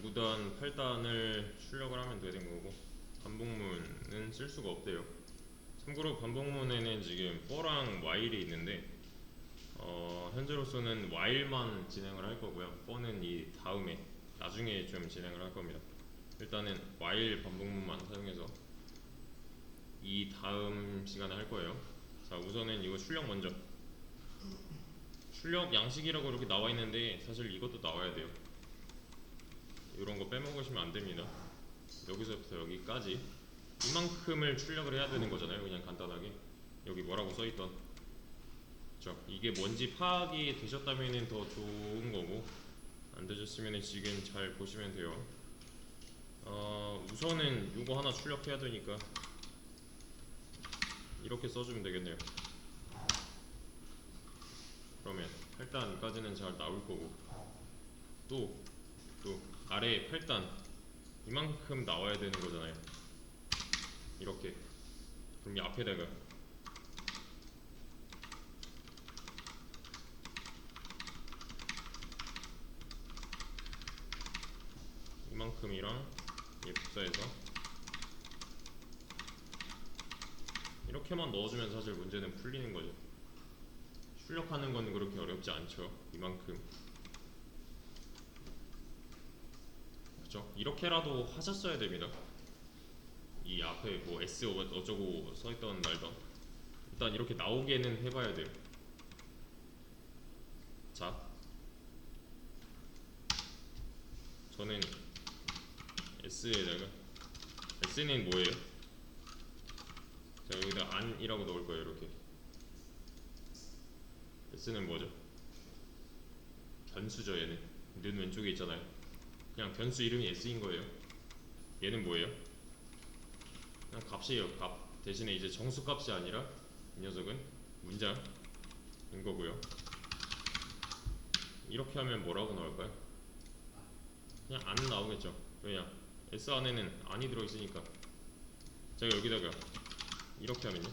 9구단 8단을 출력을 하면 되는 거고 반복문은 쓸 수가 없대요. 참고로 반복문에는 지금 for랑 while이 있는데 어, 현재로서는 while만 진행을 할 거고요. for는 이 다음에 나중에 좀 진행을 할 겁니다. 일단은 while 반복문만 사용해서 이 다음 시간에 할 거예요. 자 우선은 이거 출력 먼저. 출력 양식이라고 이렇게 나와 있는데 사실 이것도 나와야 돼요. 이런 거 빼먹으시면 안 됩니다. 여기서부터 여기까지 이만큼을 출력을 해야 되는 거잖아요. 그냥 간단하게 여기 뭐라고 써있던 그렇죠. 이게 뭔지 파악이 되셨다면은 더 좋은 거고 안 되셨으면 지금 잘 보시면 돼요. 어, 우선은 이거 하나 출력해야 되니까 이렇게 써주면 되겠네요. 그러면 8단까지는 잘 나올 거고 또 또 아래 8단 이만큼 나와야 되는 거잖아요. 이렇게 그럼 이 앞에다가 이만큼이랑 예 복사해서 이렇게만 넣어주면 사실 문제는 풀리는 거죠. 출력하는 건 그렇게 어렵지 않죠. 이만큼. 그죠? 이렇게라도 하셨어야 됩니다. 이 앞에 뭐 S 어- 어쩌고 써있던 말던 일단 이렇게 나오게는 해봐야 돼요. 자, 저는 S에다가 S는 뭐예요? 자 여기다 안이라고 넣을 거예요 이렇게 S는 뭐죠? 변수죠 얘는 눈 왼쪽에 있잖아요 그냥 변수 이름이 S인 거예요. 얘는 뭐예요? 그냥 값이에요 값. 대신에 이제 정수 값이 아니라 이 녀석은 문장인 거고요. 이렇게 하면 뭐라고 나올까요? 그냥 안 나오겠죠. 왜냐? S 안에는 안이 들어있으니까. 제가 여기다가 이렇게 하면요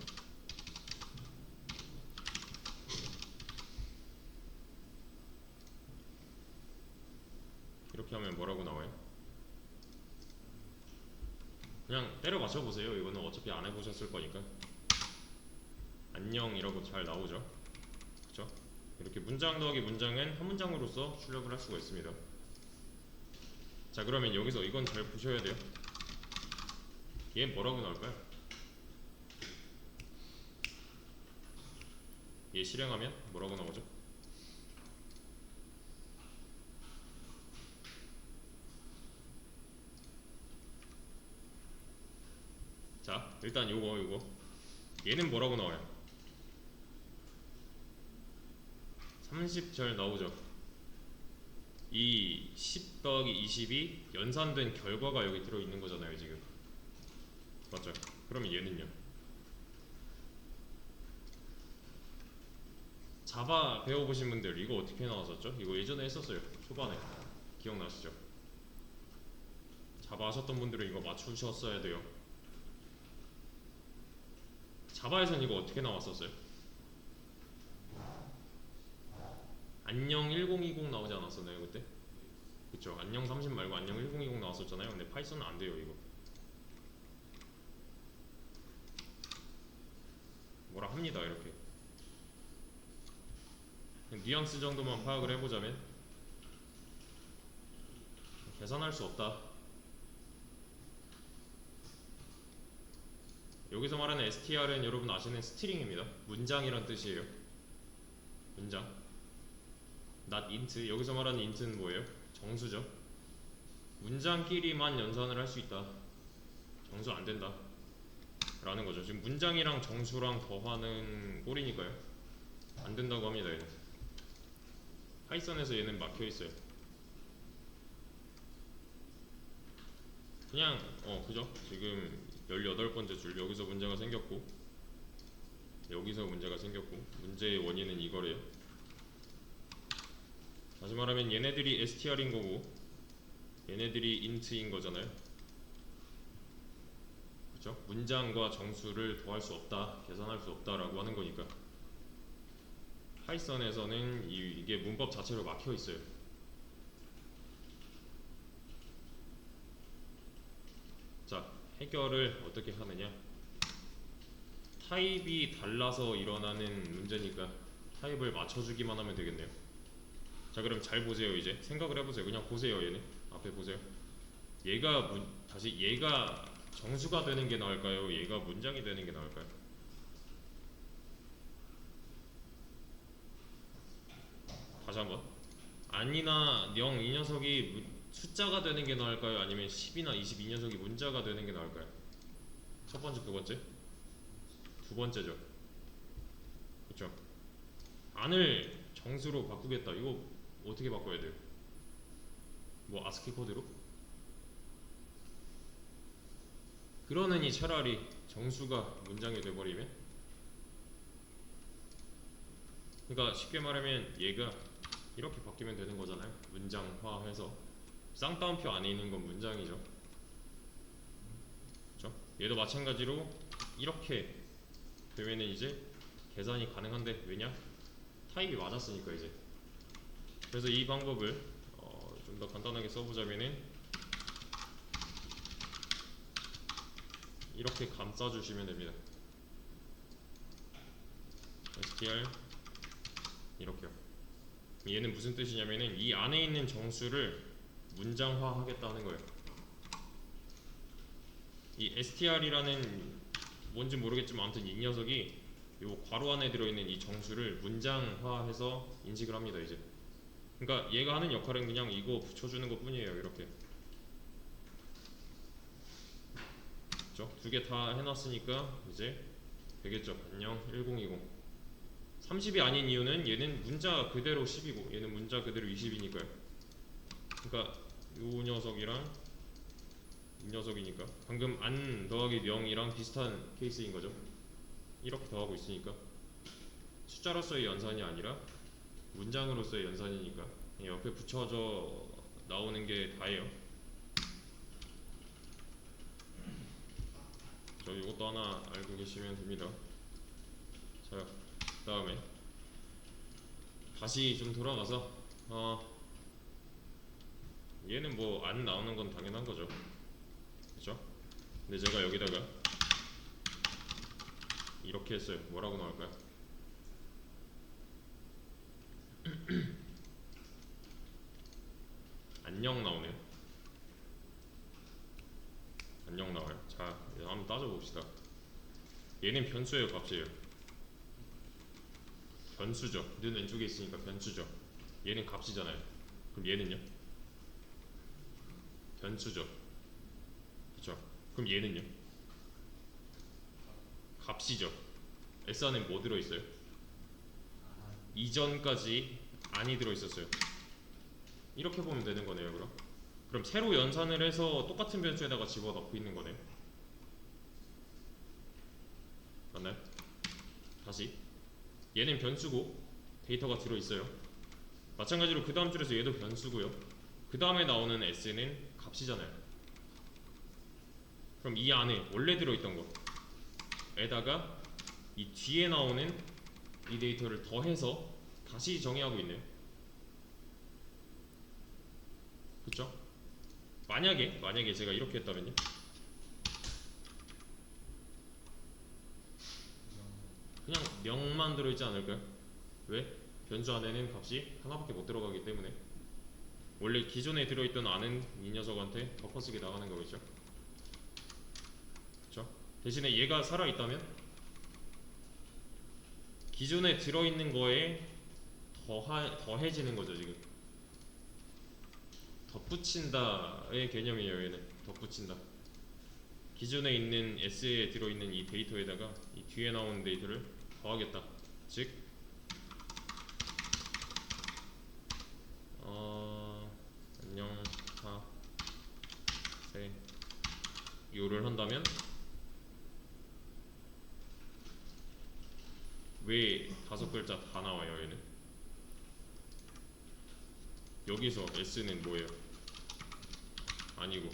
이렇게 하면 뭐라고 나와요? 그냥 때려 맞춰보세요 이거는 어차피 안 해보셨을 거니까 안녕 이라고 잘 나오죠 그쵸? 이렇게 문장 더하기 문장은 한 문장으로서 출력을 할 수가 있습니다 자 그러면 여기서 이건 잘 보셔야 돼요 얘 뭐라고 나올까요? 얘 실행하면 뭐라고 나오죠? 자 일단 요거 요거 얘는 뭐라고 나와요? 30절 나오죠 이10 더하기 20이 연산된 결과가 여기 들어있는 거잖아요 지금 맞죠? 그러면 얘는요 자바 배워보신 분들 이거 어떻게 나왔었죠? 이거 예전에 했었어요 초반에 기억나시죠? 자바 하셨던 분들은 이거 맞추셨어야 돼요 자바에선 이거 어떻게 나왔었어요? 안녕 1020 나오지 않았었나요 그때? 그쵸 안녕 30 말고 안녕 1020 나왔었잖아요. 근데 파이썬은 안 돼요 이거. 뭐라 합니다 이렇게. 뉘앙스 정도만 파악을 해보자면. 계산할 수 없다 여기서 말하는 str은 여러분 아시는 스트링입니다. 문장이란 뜻이에요. 문장. Not int. 여기서 말하는 int는 뭐예요? 정수죠. 문장끼리만 연산을 할 수 있다. 정수 안 된다. 라는 거죠. 지금 문장이랑 정수랑 더하는 꼴이니까요. 안 된다고 합니다 얘는. 파이썬에서 얘는 막혀 있어요. 그냥 어 그죠? 지금 18번째 줄. 여기서 문제가 생겼고 여기서 문제가 생겼고 문제의 원인은 이거래요. 다시 말하면 얘네들이 str인 거고 얘네들이 int인 거잖아요. 그죠? 문장과 정수를 더할 수 없다 계산할 수 없다라고 하는 거니까. 파이썬에서는 이, 이게 문법 자체로 막혀 있어요 해결을 어떻게 하느냐? 타입이 달라서 일어나는 문제니까 타입을 맞춰주기만 하면 되겠네요. 자 그럼 잘 보세요 이제. 생각을 해보세요. 그냥 보세요 얘는. 앞에 보세요. 얘가 문, 다시 얘가 정수가 되는 게 나을까요? 얘가 문장이 되는 게 나을까요? 다시 한번. 안이나 영 이 녀석이 문- 숫자가 되는 게 나을까요? 아니면 10이나 20이 녀석이 문자가 되는 게 나을까요? 첫 번째 두 번째? 두 번째죠. 그렇죠 안을 정수로 바꾸겠다. 이거 어떻게 바꿔야 돼요? 뭐 아스키 코드로? 그러느니 차라리 정수가 문장이 돼버리면? 그러니까 쉽게 말하면 얘가 이렇게 바뀌면 되는 거잖아요. 문장화해서 쌍따옴표 안에 있는 건 문장이죠 그렇죠? 얘도 마찬가지로 이렇게 되면은 이제 계산이 가능한데 왜냐? 타입이 맞았으니까 이제 그래서 이 방법을 어, 좀 더 간단하게 써보자면은 이렇게 감싸주시면 됩니다 str 이렇게요 얘는 무슨 뜻이냐면은 이 안에 있는 정수를 문장화 하겠다는 거예요. 이 str이라는 뭔지 모르겠지만 아무튼 이 녀석이 요 괄호 안에 들어있는 이 정수를 문장화해서 인식을 합니다 이제. 그러니까 얘가 하는 역할은 그냥 이거 붙여주는 것 뿐이에요 이렇게. 그죠? 두 개 다 해놨으니까 이제 되겠죠. 안녕 1020 30이 아닌 이유는 얘는 문자 그대로 10이고 얘는 문자 그대로 20이니까요. 그러니까 요 녀석이랑 이 녀석이니까. 방금 안 더하기 0이랑 비슷한 케이스인 거죠? 이렇게 더하고 있으니까. 숫자로서의 연산이 아니라 문장으로서의 연산이니까 옆에 붙여져 나오는 게 다예요. 저 이것도 하나 알고 계시면 됩니다. 자 다음에 다시 좀 돌아가서 어 얘는 뭐 안 나오는 건 당연한 거죠. 그죠? 근데 제가 여기다가 이렇게 했어요. 뭐라고 나올까요? 안녕 나오네요. 안녕 나와요. 자 한번 따져봅시다. 얘는 변수예요 값이에요? 변수죠. 눈 왼쪽에 있으니까 변수죠. 얘는 값이잖아요. 그럼 얘는요 변수죠. 그쵸? 그럼 얘는요? 값이죠. S 안에 뭐 들어있어요? 이전까지 안이 들어있었어요. 이렇게 보면 되는 거네요 그럼. 그럼 새로 연산을 해서 똑같은 변수에다가 집어넣고 있는 거네요? 맞나요? 다시. 얘는 변수고 데이터가 들어있어요. 마찬가지로 그 다음 줄에서 얘도 변수고요 그 다음에 나오는 s는 값이잖아요 그럼 이 안에 원래 들어있던 거에다가 이 뒤에 나오는 이 데이터를 더해서 다시 정의하고 있네요 그쵸? 만약에 만약에 제가 이렇게 했다면요 그냥 명만 들어있지 않을까요? 왜? 변수 안에는 값이 하나밖에 못 들어가기 때문에 원래 기존에 들어있던 안은 이 녀석한테 덮어쓰기 나가는 거겠죠? 그쵸? 대신에 얘가 살아있다면? 기존에 들어있는 거에 더하, 더해지는 거죠 지금. 덧붙인다의 개념이에요 얘는. 덧붙인다. 기존에 있는 S에 들어있는 이 데이터에다가 이 뒤에 나오는 데이터를 더하겠다. 즉 어, 안녕 하세 요를 한다면 왜 다섯 글자 다 나와요 얘는 여기서 S는 뭐예요? 아니고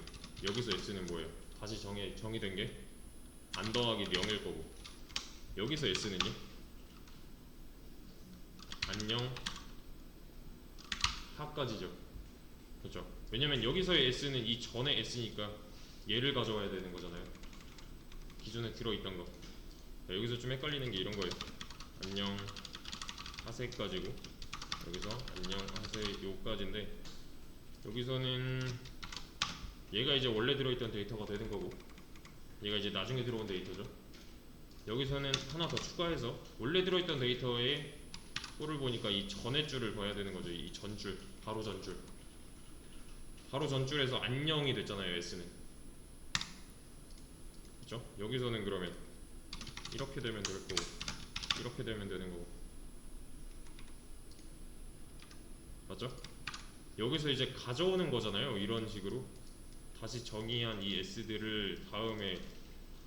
여기서 S는 뭐예요? 다시 정해 정의된 게 안 더하기 0일 거고 여기서 S는요? 안녕 하까지죠 그렇죠 왜냐면 여기서의 S는 이 전에 S니까 얘를 가져와야 되는 거잖아요. 기존에 들어있던 거. 자, 여기서 좀 헷갈리는 게 이런 거예요. 안녕 하세까지고. 여기서 안녕 하세 요까지인데 여기서는 얘가 이제 원래 들어있던 데이터가 되는 거고 얘가 이제 나중에 들어온 데이터죠. 여기서는 하나 더 추가해서 원래 들어있던 데이터에 꼴을 보니까 이 전의 줄을 봐야 되는 거죠. 이 전줄 바로 전줄. 바로 전줄에서 안녕이 됐잖아요 S는 그죠? 여기서는 그러면 이렇게 되면 될 거고 이렇게 되면 되는 거고 맞죠? 여기서 이제 가져오는 거잖아요 이런 식으로 다시 정의한 이 S들을 다음에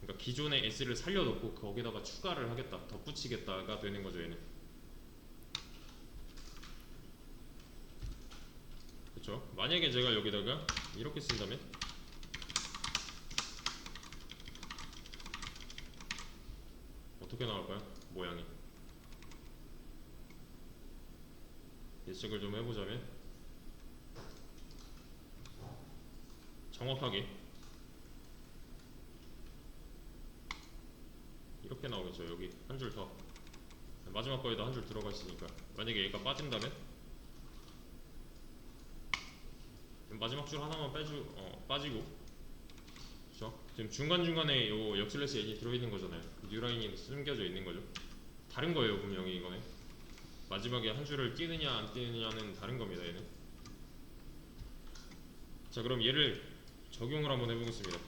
그러니까 기존의 S를 살려놓고 거기다가 추가를 하겠다 덧붙이겠다가 되는 거죠 얘는 그렇죠 만약에 제가 여기다가 이렇게 쓴다면 어떻게 나올까요? 모양이. 예측을 좀 해보자면 정확하게 이렇게 나오겠죠. 여기 한 줄 더. 마지막 거에도 한 줄 들어가 있으니까. 만약에 얘가 빠진다면? 마지막 줄 하나만 빼주 어, 빠지고 지금 중간 중간에 요 역슬래시 n이 들어있는 거잖아요. 뉴라인이 숨겨져 있는 거죠. 다른 거예요 분명히 이거는. 마지막에 한 줄을 띄느냐 안 띄느냐는 다른 겁니다 얘는. 자 그럼 얘를 적용을 한번 해보겠습니다.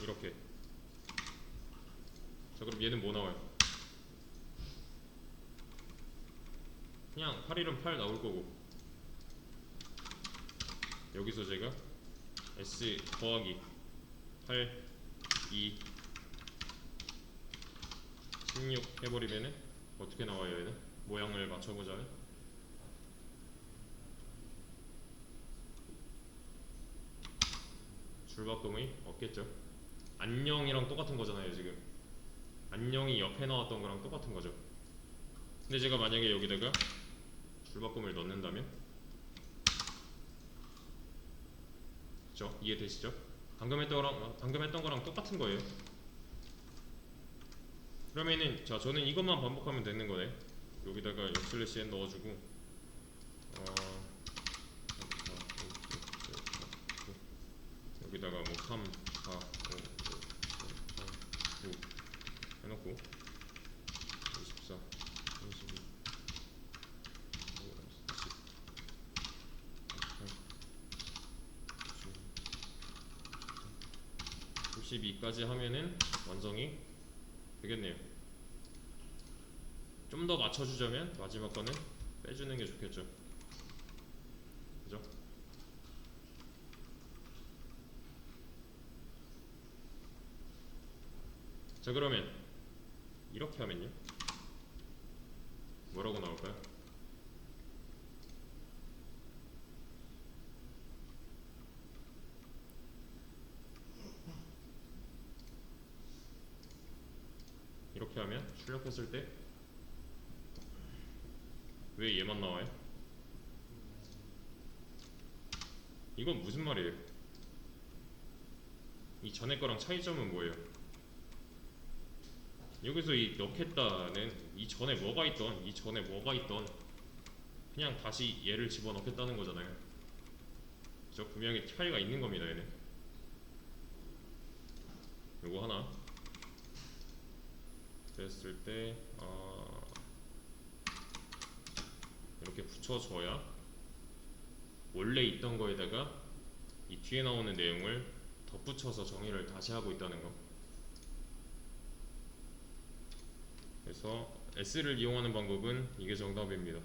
이렇게. 자 그럼 얘는 뭐 나와요? 그냥 8일은 8 나올 거고. 여기서 제가 S 더하기 8 2 16 해버리면은 어떻게 나와요 얘는? 모양을 맞춰보자면? 줄바꿈이 없겠죠 안녕이랑 똑같은 거잖아요 지금. 안녕이 옆에 나왔던 거랑 똑같은 거죠. 근데 제가 만약에 여기다가 줄바꿈을 넣는다면 그죠? 이해되시죠? 방금 했던 거랑 방금 했던 거랑 똑같은 거예요 그러면은 자 저는 이것만 반복하면 되는 거네 여기다가 역슬래시 n 넣어주고 어, 3, 4, 5, 6, 7, 8, 9 여기다가 뭐 3, 4, 5, 6, 7, 8, 9 해놓고 62까지 하면은 완성이 되겠네요. 좀 더 맞춰주자면 마지막 거는 빼주는 게 좋겠죠. 그죠? 자 그러면 이렇게 하면요. 뭐라고 나올까요? 이렇게 하면 출력했을 때 왜 얘만 나와요? 이건 무슨 말이에요? 이 전에 거랑 차이점은 뭐예요? 여기서 이 넣겠다는 이 전에 뭐가 있던 이 전에 뭐가 있던 그냥 다시 얘를 집어넣겠다는 거잖아요. 저 분명히 차이가 있는 겁니다 얘는. 요거 하나 됐을 때 어, 이렇게 붙여줘야 원래 있던 거에다가 이 뒤에 나오는 내용을 덧붙여서 정의를 다시 하고 있다는 거. 그래서 S를 이용하는 방법은 이게 정답입니다.